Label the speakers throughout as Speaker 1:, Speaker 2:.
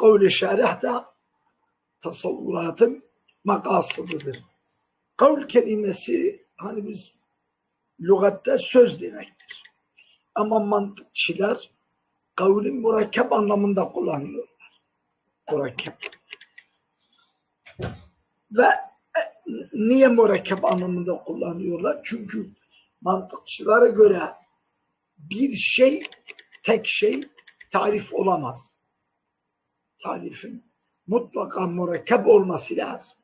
Speaker 1: kavli şerih de tasavvuratın makasıdır. Kavl kelimesi hani biz lügatte söz demektir. Ama mantıkçılar kavlin murakkep anlamında kullanıyorlar. Murakkep. Ve niye murakkep anlamında kullanıyorlar? Çünkü mantıkçılara göre bir şey, tek şey tarif olamaz. Tarifin mutlaka murakkep olması lazım.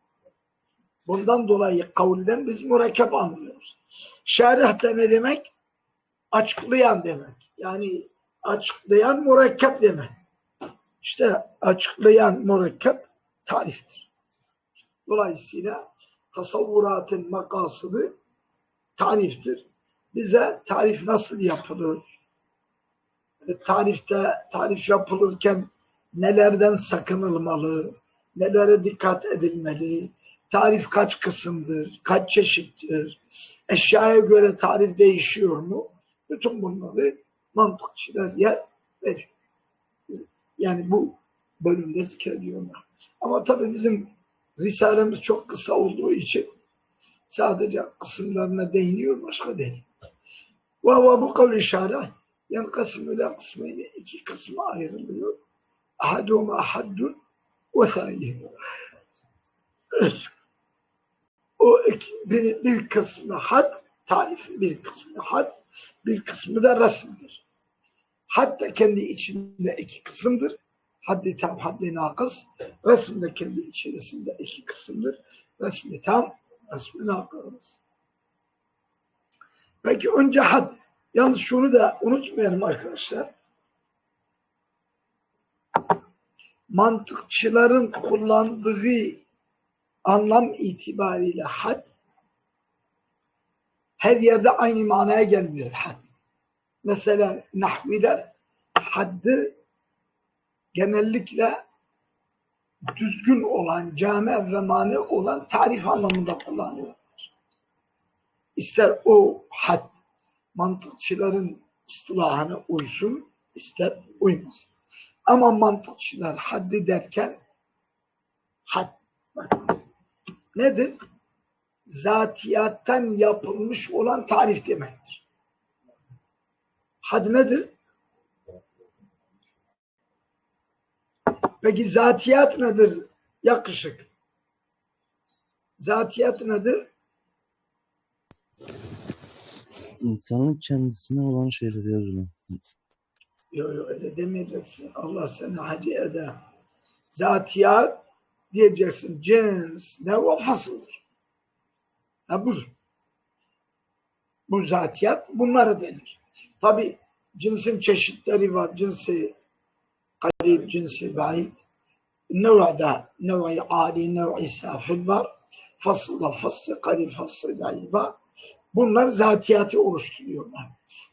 Speaker 1: Bundan dolayı kavulden biz murakkep anlıyoruz. Şerih de ne demek? Açıklayan demek. Yani açıklayan murakkep demek. İşte açıklayan murakkep tariftir. Dolayısıyla tasavvuratın makasıdı tariftir. Bize tarif nasıl yapılır? E, tarifte tarif yapılırken nelerden sakınılmalı? Nelere dikkat edilmeli? Tarif kaç kısımdır? Kaç çeşittir? Eşyaya göre tarif değişiyor mu? Bütün bunları mantıkçılar yer veriyor. Yani bu bölümde zikrediyorlar. Ama tabii bizim Risalemiz çok kısa olduğu için sadece kısımlarına değiniyor, başka değil. Ve bu kavli şarih yani kısmı ile kısmıyla iki kısma ayrılıyor. Haddun ve thanihi. Evet. O bir, bir kısmı had, tarif, bir kısmı had, bir kısmı da resimdir. Had da kendi içinde iki kısımdır. Haddi tam, haddi nakıs. Resim de kendi içerisinde iki kısımdır. Resmi tam, resmi nakıs. Peki önce had. Yalnız şunu da unutmayalım arkadaşlar. Mantıkçıların kullandığı anlam itibariyle had her yerde aynı manaya gelmiyor had. Mesela nahviler haddi genellikle düzgün olan, cami ve mani olan tarif anlamında kullanıyorlar. İster o had mantıkçıların istilahına uysun, ister uymasın. Ama mantıkçılar haddi derken had bakınız. Nedir? Zatiyattan yapılmış olan tarif demektir. Had nedir? Peki zatiyat nedir? Yakışık. Zatiyat nedir?
Speaker 2: İnsanın kendisine olan şeyleri yazılı.
Speaker 1: Yok yok öyle demeyeceksin. Allah seni hadi eder. Zatiyat diyeceksin. Cins ne o fasıldır. Ha budur. Bu zatiyat bunlara denir. Tabi cinsin çeşitleri var. Cinsi garip, cinsi ba'id. Nev'da nev'i âli, nev'i safil var. Fasılda faslı, garip faslı var. Bunlar zatiyatı oluşturuyorlar.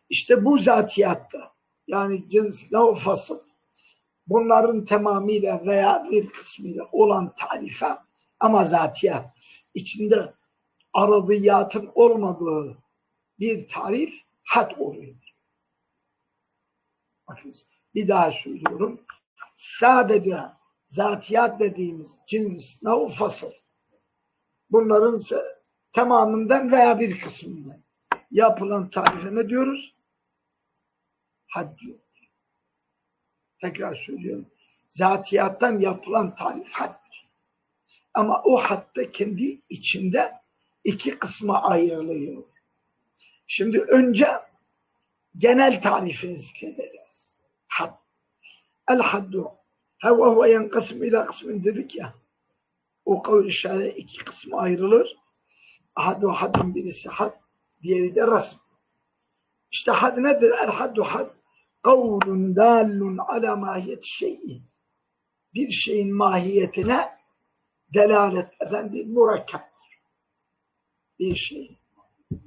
Speaker 1: İşte bu zatiyatta yani cins fasıl bunların tamamıyla veya bir kısmıyla olan tarife ama zatiyat içinde aradiyatın olmadığı bir tarif had oluyor. Bakınız bir daha söylüyorum. Sadece zatiyat dediğimiz cins ne fasıl bunların tamamından veya bir kısmından yapılan tarife ne diyoruz? Had diyoruz. Tekrar söylüyorum. Zatiyattan yapılan tarif haddir. Ama o hatta kendi içinde iki kısma ayrılıyor. Şimdi önce genel tarifini zikredeceğiz. Had. El haddu. Heva huve yenkasım ila kısmın dedik ya. O kavl-i şer'i iki kısma ayrılır. Ahadu hadun birisi had, diğeri de rasm. İşte had nedir? El haddu had. Kavlun dallun ala mahiyet şey'i. Bir şeyin mahiyetine delalet eden bir murakkeptir. Bir şey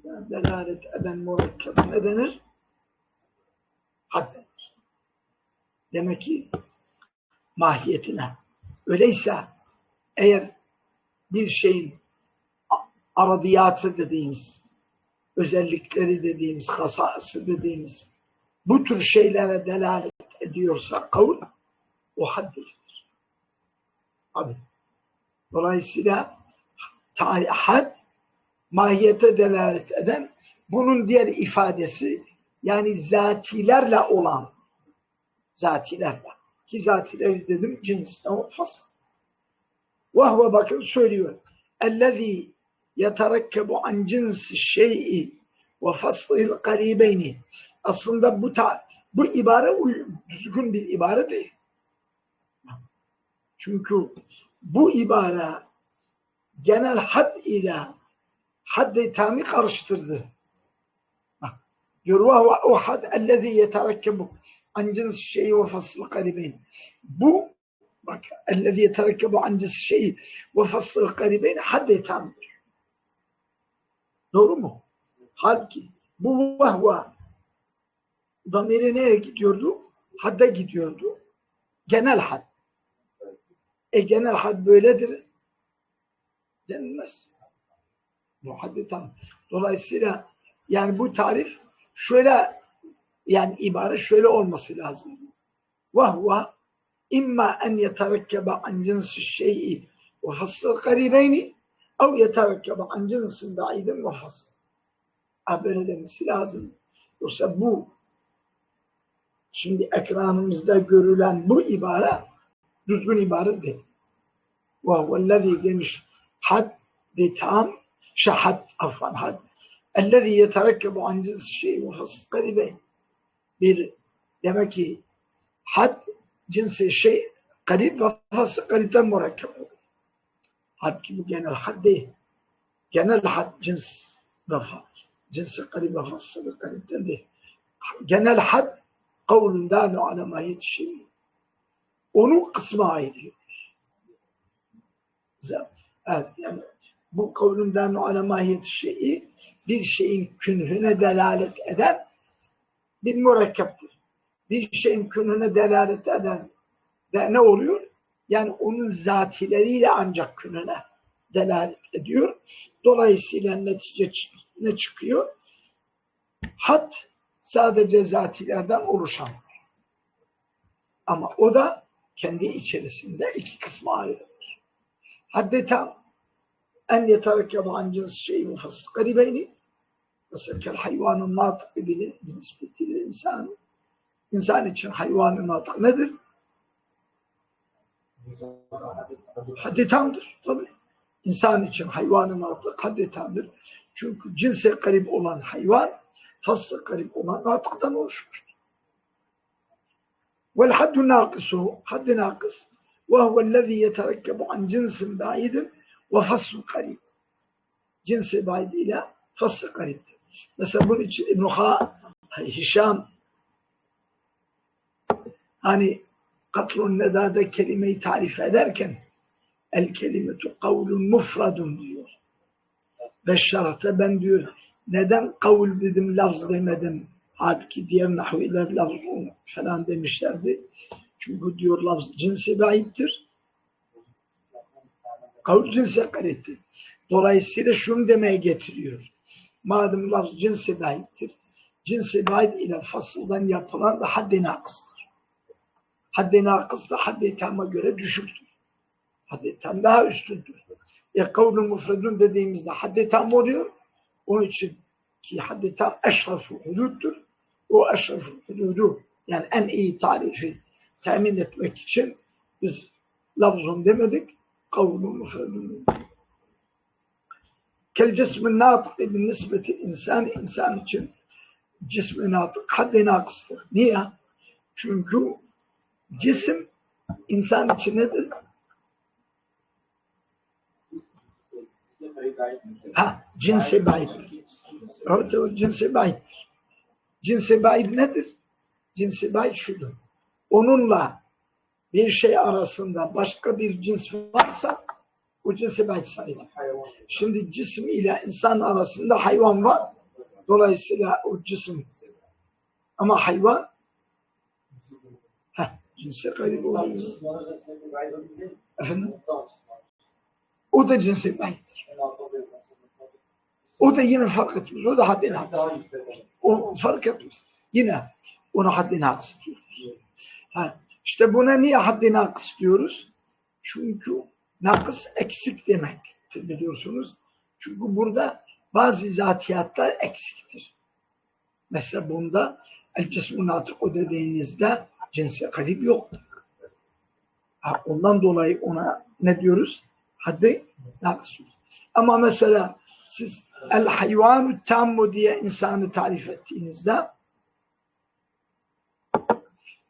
Speaker 1: yani delalet eden murakkep ne denir? Had denir. Demek ki mahiyetine. Öyleyse eğer bir şeyin aradiyatı dediğimiz, özellikleri dediğimiz, hasası dediğimiz bu tür şeylere delalet ediyorsa kavul o haddidir. Abi. Dolayısıyla had mahiyete delalet eden bunun diğer ifadesi yani zatilerle olan zatilerle ki zatileri dedim cinsten o fasıl. Vahve bakın söylüyor. Ellezî yeterekkebu an cinsi şey'i ve faslil garibeyni. Aslında bu ta, bu ibare düzgün bir ibare değil. Çünkü bu ibare genel had ile hadd-i tami karıştırdı. Diyor vahve o had ellezî yeterekkebu an cins şeyi ve fasıl garibeyn. Bu bak ellezî yeterekkebu an cins şeyi ve fasıl garibeyn hadd-i tamdır. Doğru mu? Halbuki bu vahve damiri neye gidiyordu? Hadda gidiyordu. Genel had. E genel had böyledir denilmez. Bu haddi tam. Dolayısıyla yani bu tarif şöyle yani ibare şöyle olması lazım. En yeterekkebe an cinsi şey'i ve fassıl garibeyni ev yeterekkebe an cinsin ba'idin ve fasıl. Ha, Böyle demesi lazım. Yoksa bu Şimdi ekranımızda görülen bu ibare düzgün ibare değil. Ve huvellezî demiş haddi tam şahad afan had ellezî yeterekkebu an cinsi şey mufassız garibe bir demek ki had cinsi şey garip ve fasık garipten mürekkep olur. Halbuki bu genel had değil. Genel had cins vefa. Cinsi garip ve fasık garipten değil. Genel had kavlünden alema yetişir. Onun kısmı ayrı. Evet, yani bu kavlümden ala mahiyet şeyi bir şeyin künhüne delalet eden bir mürekkeptir. Bir şeyin künhüne delalet eden de ne oluyor? Yani onun zatileriyle ancak künhüne delalet ediyor. Dolayısıyla netice ne çıkıyor? Hat sadece zatilerden oluşan. Ama o da kendi içerisinde iki kısma ayrılır. Hadde tam en yeterekkebe an cins şeyi mufassız garibeyni mesela kel hayvanın natık bilir nispetiyle insan insan için hayvanın natık nedir? Haddi tamdır tabi. İnsan için hayvanın natık haddi tamdır. Çünkü cinse garip olan hayvan faslı garip olan natıktan oluşmuştur. Vel haddu nakısu haddi nakıs ve huvellezî yeterekkebu an cinsin baidin ve fasl garip. Cinsi baid ile fasl gariptir. Mesela bunun için İbn-i Ha, Hişam hani katlun nedada kelimeyi tarif ederken el kelimetu kavlun mufradun diyor. Ve şarata ben diyor neden kavul dedim lafz demedim. Halbuki diğer nahviler lafz falan demişlerdi. Çünkü diyor lafz cinsi baittir. Kavul cinsi gariptir. Dolayısıyla şunu demeye getiriyor. Madem lafz cinsi baittir. Cinsi bait ile fasıldan yapılan da haddi nakıstır. Haddi nakıs da haddi tam'a göre düşüktür. Haddi tam daha üstündür. E kavlun mufredun dediğimizde haddi tam oluyor. Onun için ki haddi tam eşrafu huduttur. O eşrafu hududu yani en iyi tarifi temin etmek için biz lafzun demedik. Kavlun mufredun. Kel cismin natık bin nisbeti insan insan için cismi natık haddi nakıstır. Niye? Çünkü cisim insan için nedir? Ha, cinsi baittir. Evet, o cinsi baittir. Cinsi bait nedir? Cinsi bait şudur. Onunla bir şey arasında başka bir cins varsa o cinsi bait sayılır. Şimdi cisim ile insan arasında hayvan var. Dolayısıyla o cisim ama hayvan heh, cinsi garip oluyor. Efendim? O da cinsi baittir. O da yine fark etmez. O da haddine haksız. O fark etmez. Yine ona haddine haksız diyoruz. Ha, işte buna niye haddine haksız diyoruz? Çünkü nakıs eksik demek biliyorsunuz. Çünkü burada bazı zatiyatlar eksiktir. Mesela bunda el cismu natık o dediğinizde cinsi garip yok. Ha, ondan dolayı ona ne diyoruz? Haddi nakıs. Ama mesela siz el hayvanu tammu diye insanı tarif ettiğinizde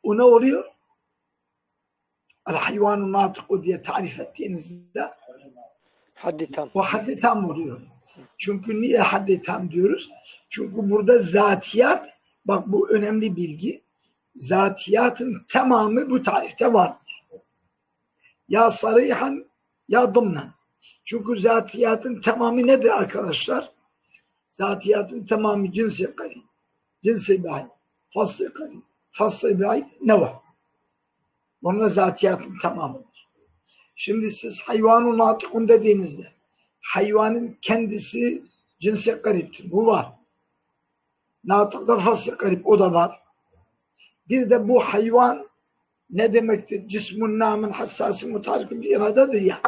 Speaker 1: o ne oluyor? El hayvanu natıku diye tarif ettiğinizde
Speaker 3: Haddi tam.
Speaker 1: o haddi tam oluyor. Çünkü niye haddi tam diyoruz? Çünkü burada zatiyat, bak bu önemli bilgi, zatiyatın tamamı bu tarifte vardır. Ya sarıhan ya dımnan. Çünkü zatiyatın tamamı nedir arkadaşlar? Zatiyatın tamamı cinsi garip, cinsi ba'id, faslı garip, faslı ba'id ne var? Bunlar zatiyatın tamamıdır. Şimdi siz hayvanun natıkun dediğinizde hayvanın kendisi cinsi gariptir. Bu var. Natıkta faslı garip o da var. Bir de bu hayvan ne demektir? Cismun namın hassası mutarikun bir iradedir ya.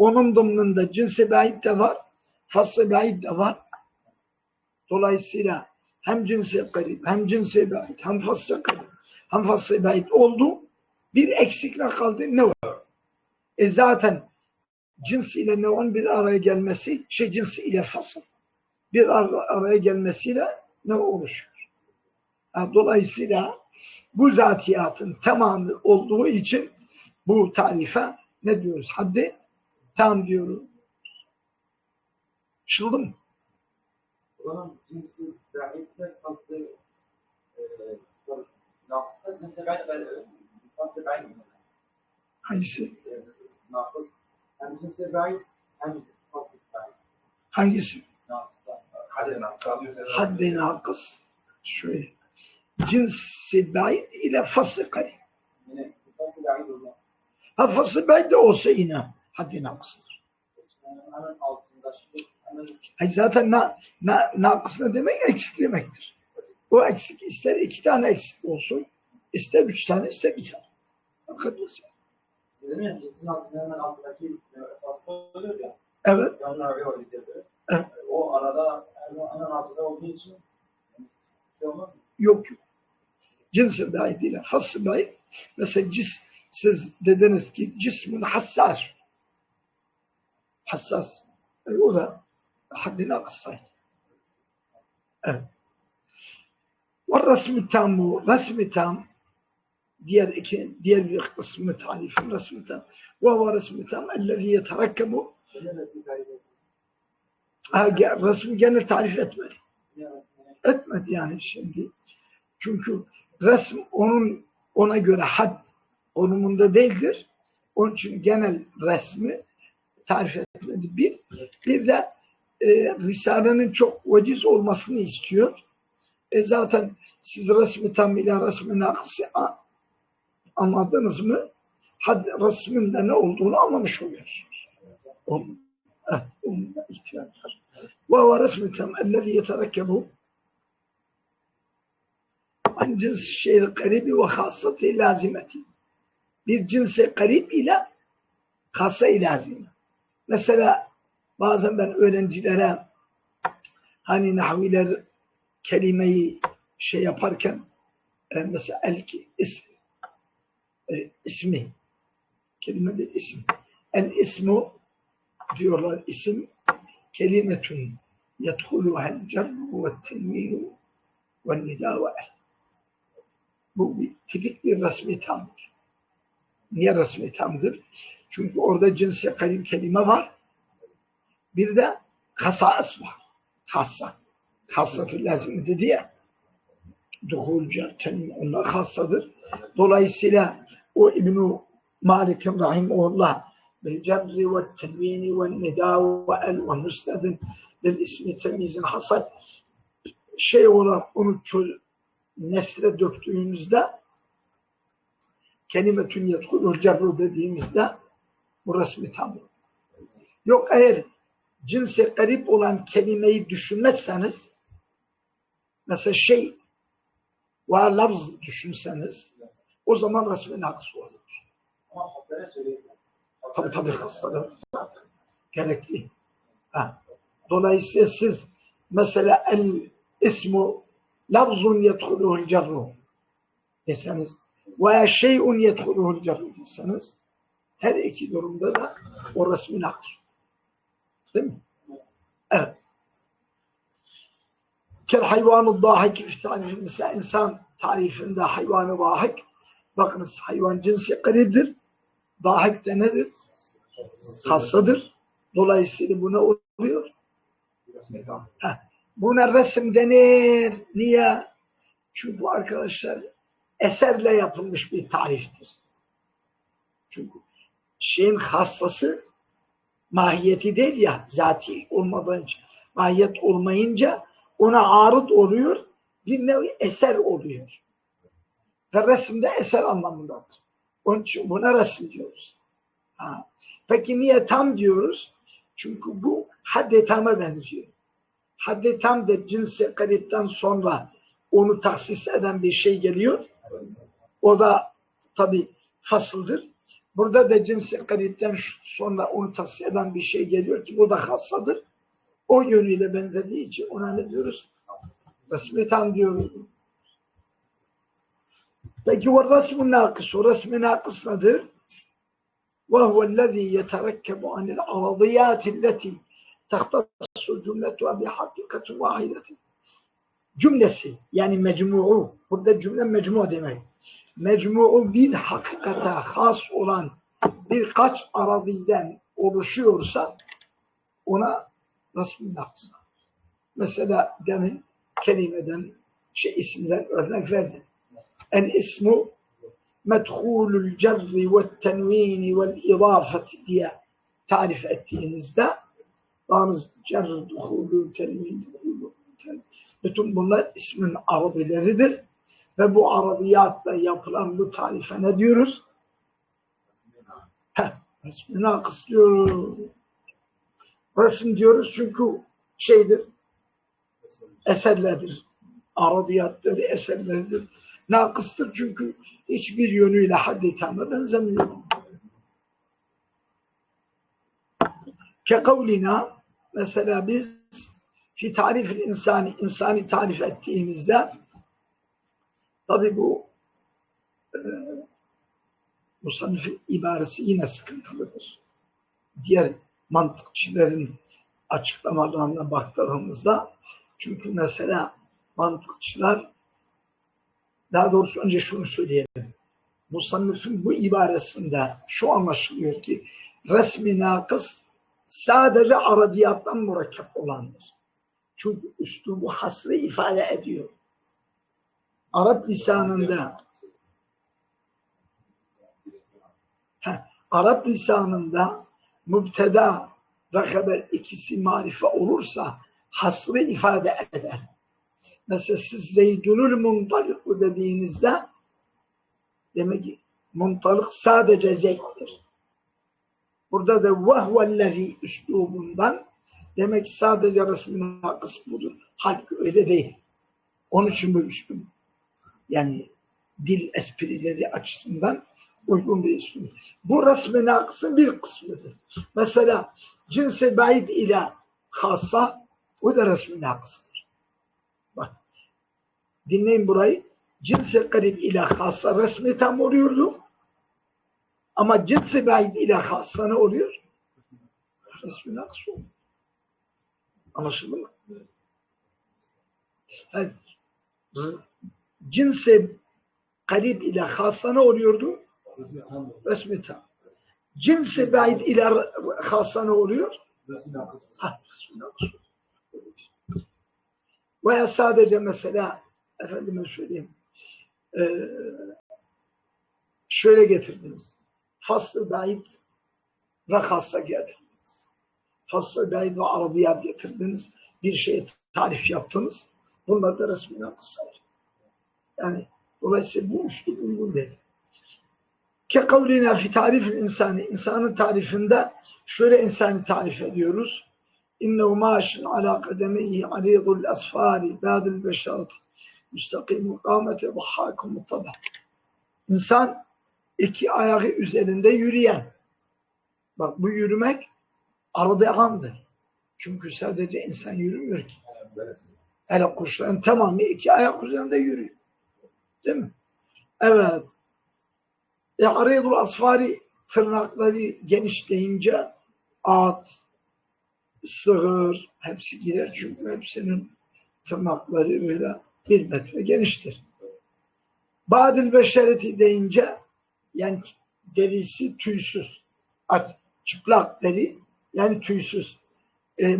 Speaker 1: Onun dımnında cinsi ba'id de var, faslı ba'id de var. Dolayısıyla hem cinsi garip, hem cinsi ba'id, hem faslı garip, hem faslı ba'id oldu. Bir eksikle kaldı ne var? E zaten cins ile neon bir araya gelmesi, şey cinsi ile fasıl. Bir ar- araya gelmesiyle ne oluşuyor? Ha, dolayısıyla bu zatiyatın tamamı olduğu için bu tarife ne diyoruz? Haddi tam diyoruz. Şıldı mı?
Speaker 4: Cinsi dahitle faslı e, nakısta cinsi ben ben faslı ben?
Speaker 1: Hangisi?
Speaker 4: E, Nakıs hem cinsi ben hem faslı ben.
Speaker 1: Hangisi?
Speaker 4: Alıyorsa.
Speaker 1: Haddi nakıs. Şöyle. Cinsi ba'id ile
Speaker 4: olmaz.
Speaker 1: Ha faslı ba'id de olsa yine haddi nakıstır.
Speaker 4: Yani
Speaker 1: zaten na, na, nakıs ne demek? Eksik demektir. O eksik ister iki tane eksik olsun, ister üç tane, ister bir tane. Fakat
Speaker 4: altındaki e.
Speaker 1: Evet. Evet.
Speaker 4: O arada hemen, altında olduğu için şey olmaz mı?
Speaker 1: yok yok. Cinsi ba'id ile faslı ba'id. Mesela cis, siz dediniz ki cismun hassas. Hassas. E, o da haddi nakıs sayılır. Evet. Ve resmi tam bu. Resmi tam diğer iki, diğer bir kısmı tarifin resmi tam. Ve huve resmi tam ellezî yeterekkebu
Speaker 4: resmi kaybediyor.
Speaker 1: Ha, ge- resmi gene tarif etmedi. Etmedi yani şimdi. Çünkü resm onun ona göre had konumunda değildir. Onun için genel resmi tarif etmedi. Bir, bir de e, Risale'nin çok veciz olmasını istiyor. E zaten siz resmi tam ile resmi nakısı anladınız mı? Had, resmin de ne olduğunu anlamış oluyorsunuz. Onun, eh, onun ihtiyaç var. Ve ve resmi tam ellezi yeterekkebu an cins şey garibi ve hasati lazimeti. Bir cinse garip ile hasa lazime. Mesela bazen ben öğrencilere hani nahviler kelimeyi şey yaparken e, mesela el is, e, ismi kelime değil isim. El ismu diyorlar isim kelimetun yedhuluhel cerru ve tenvinu ve nida Bu bir tipik bir resmi tamdır. Niye resmi tamdır? Çünkü orada cinsi kalim kelime var. Bir de hasas var. Hassa. Hassatı lazım dedi ya. Duhulca, tenim onlar hassadır. Dolayısıyla o İbn-i Malik'in Rahimullah بالجر والتنوين والنداء وال ومسند للاسم تمييز hasat şey olarak onu çöz, nesre döktüğümüzde kelimetün yedhulur cerru dediğimizde bu resmi tam. Yok eğer cinsi garip olan kelimeyi düşünmezseniz mesela şey ve lafz düşünseniz o zaman resmi nakıs olur.
Speaker 4: Ama hasere söyleyeyim.
Speaker 1: Tabii tabii hastalığı zaten gerekli. Ha. Dolayısıyla siz mesela el ismu lafzun yedhuluhul cerru deseniz veya şeyun yedhuluhul cerru deseniz her iki durumda da o resmin hakkı. Değil mi? Evet. Kel hayvanı dahik insan, insan tarifinde hayvanı dahik bakınız hayvan cinsi gariptir. Dahik de nedir? Hassadır. Dolayısıyla bu ne oluyor? Buna resim denir. Niye? Çünkü arkadaşlar eserle yapılmış bir tariftir. Çünkü şeyin hassası mahiyeti değil ya zati olmadan mahiyet olmayınca ona arıt oluyor bir nevi eser oluyor. Ve resimde eser anlamındadır. Onun için buna resim diyoruz. Ha. Peki niye tam diyoruz? Çünkü bu haddi tama benziyor. Haddi tam da cinsi garipten sonra onu tahsis eden bir şey geliyor. O da tabi fasıldır. Burada da cinsi garipten sonra onu tasfiye eden bir şey geliyor ki bu da hassadır. O yönüyle benzediği için ona ne diyoruz? Resmeten diyoruz. Peki ve resmü nakısı. Resmi nakıs nedir? Ve huvellezî yeterekkebu anil aradiyâtilleti tehtassu cümletuha bi hakikatin vahidetin. Cümlesi yani mecmu'u. Burada cümle mecmu demek. Mecmu'u bir hakikate has olan birkaç aradiden oluşuyorsa ona resmi naks. Mesela demin kelimeden şey isimden örnek verdim. El ismu medhulul cerri ve tenvini vel idafeti diye tarif ettiğinizde bazı cerr, duhulu, tenvin, duhulu, tenvin. Bütün bunlar ismin arabileridir. Ve bu aradiyatla yapılan bu tarife ne diyoruz? Heh, resmi nakıs diyoruz. Resim diyoruz çünkü şeydir, eserlerdir. Aradiyatları eserlerdir. Nakıstır çünkü hiçbir yönüyle haddi tamı benzemiyor. Ke kavlina mesela biz fi tarif insani insani tarif ettiğimizde tabi bu e, musannifin ibaresi yine sıkıntılıdır. Diğer mantıkçıların açıklamalarına baktığımızda çünkü mesela mantıkçılar daha doğrusu önce şunu söyleyelim. Musannifin bu ibaresinde şu anlaşılıyor ki resmi nakıs sadece aradiyattan murakkep olandır. Çünkü üslubu hasrı ifade ediyor. Arap lisanında heh, Arap lisanında mübteda ve haber ikisi marife olursa hasrı ifade eder. Mesela siz Zeydunul Muntalik'u dediğinizde demek ki muntalık sadece Zeyd'dir. Burada da vehvellezi üslubundan demek sadece resmin nakıs budur. Halbuki öyle değil. Onun için bu üslub yani dil esprileri açısından uygun bir üslub. Bu resmi nakısın bir kısmıdır. Mesela cinsi baid ile hassa o da resmi nakıstır. Bak dinleyin burayı. Cinsi garip ile hassa resmi tam oluyordu. Ama cinsi baid ile hassa ne oluyor? Resmi nakıs oluyor. Anlaşıldı mı? Yani, cinsi garip ile hassa ne oluyordu? Resmi tam. Cinsi baid ile hassa ne oluyor? Ha, resmi. Veya sadece mesela efendime söyleyeyim e, şöyle getirdiniz. Faslı baid ve hassa getirdiniz. Faslı baid ve arabiyat getirdiniz. Bir şeye tarif yaptınız. Bunlar da resmi nakıslar. Yani dolayısıyla bu üslup uygun değil. Ke kavlina fi tarifil insani. İnsanın tarifinde şöyle insanı tarif ediyoruz. İnnehu maşin ala kademeyhi aridul asfari ba'dil beşarati müstakimu kâmete dhahâkumu tabah. İnsan iki ayağı üzerinde yürüyen Bak bu yürümek aradayandır. Çünkü sadece insan yürümüyor ki. Hele kuşların tamamı iki ayak üzerinde yürüyor. Değil mi? Evet. E, Aridul asfari tırnakları genişleyince at, sığır hepsi girer. Çünkü hepsinin tırnakları öyle bir metre geniştir. Badil beşereti deyince yani derisi tüysüz. At, çıplak deri yani tüysüz. E,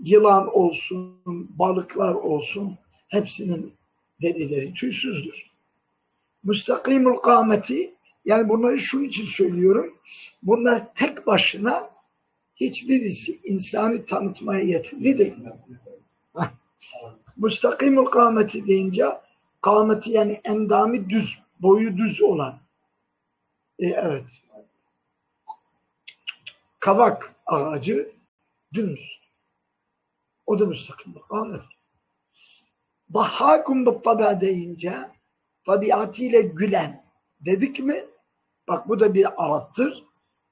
Speaker 1: yılan olsun, balıklar olsun hepsinin derileri tüysüzdür. Müstakimul kâmeti yani bunları şunun için söylüyorum. Bunlar tek başına hiçbirisi insanı tanıtmaya yeterli değil. Müstakimul kâmeti deyince kâmeti yani endamı düz, boyu düz olan. E, evet. Kavak ağacı dümdüz. O da müstakimul kâmet. Dahhakum bittaba deyince tabiatıyla gülen dedik mi? Bak bu da bir arattır.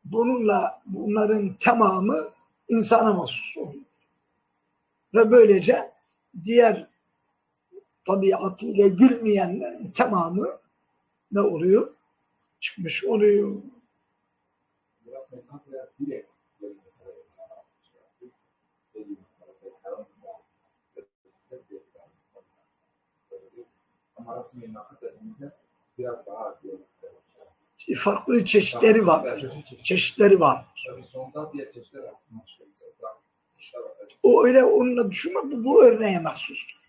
Speaker 1: Bununla bunların tamamı insana mahsus oluyor. Ve böylece diğer tabiatıyla gülmeyenlerin tamamı ne oluyor? Çıkmış oluyor.
Speaker 4: Biraz direkt böyle mesela insana şey yaptık. Dediğim mesela pek karanlık muhabbet. Hep bir böyle bir- Biraz daha.
Speaker 1: İşte farklı çeşitleri var.
Speaker 4: Çeşit-
Speaker 1: Çeşitleri var. O öyle onunla düşünme bu, bu örneğe mahsustur.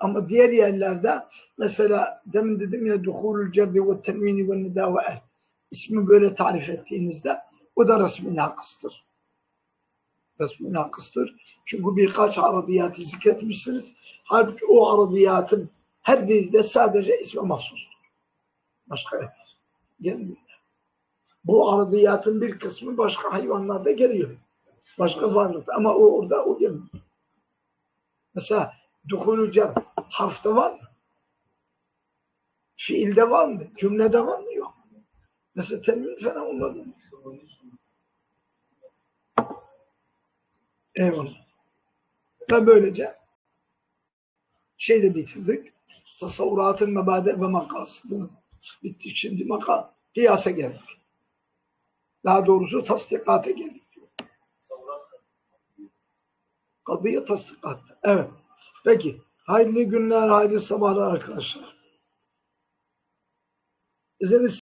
Speaker 1: Ama diğer yerlerde mesela demin dedim ya duhulul cerri ve tenvini ve nidâve ismi böyle tarif ettiğinizde o da resmi nakıstır. Resmi nakıstır. Çünkü birkaç aradiyatı zikretmişsiniz. Halbuki o aradiyatın her biri de sadece isme mahsustur. Başka gelmiyor. Bu aradiyatın bir kısmı başka hayvanlarda geliyor. Başka varlıkta ama o orada o gelmiyor. Mesela duhulü cer harfte var mı? Fiilde var mı? Cümlede var mı? Yok. Mesela temin falan olmadı mı? Eyvallah. Ve böylece şey de bitirdik. Tasavvuratın mebade ve makasını bittik. Şimdi maka kıyasa geldik. Daha doğrusu tasdikata geldik. Kadıya tasdikatta. Evet. Peki. Hayırlı günler, hayırlı sabahlar arkadaşlar. İzlediğiniz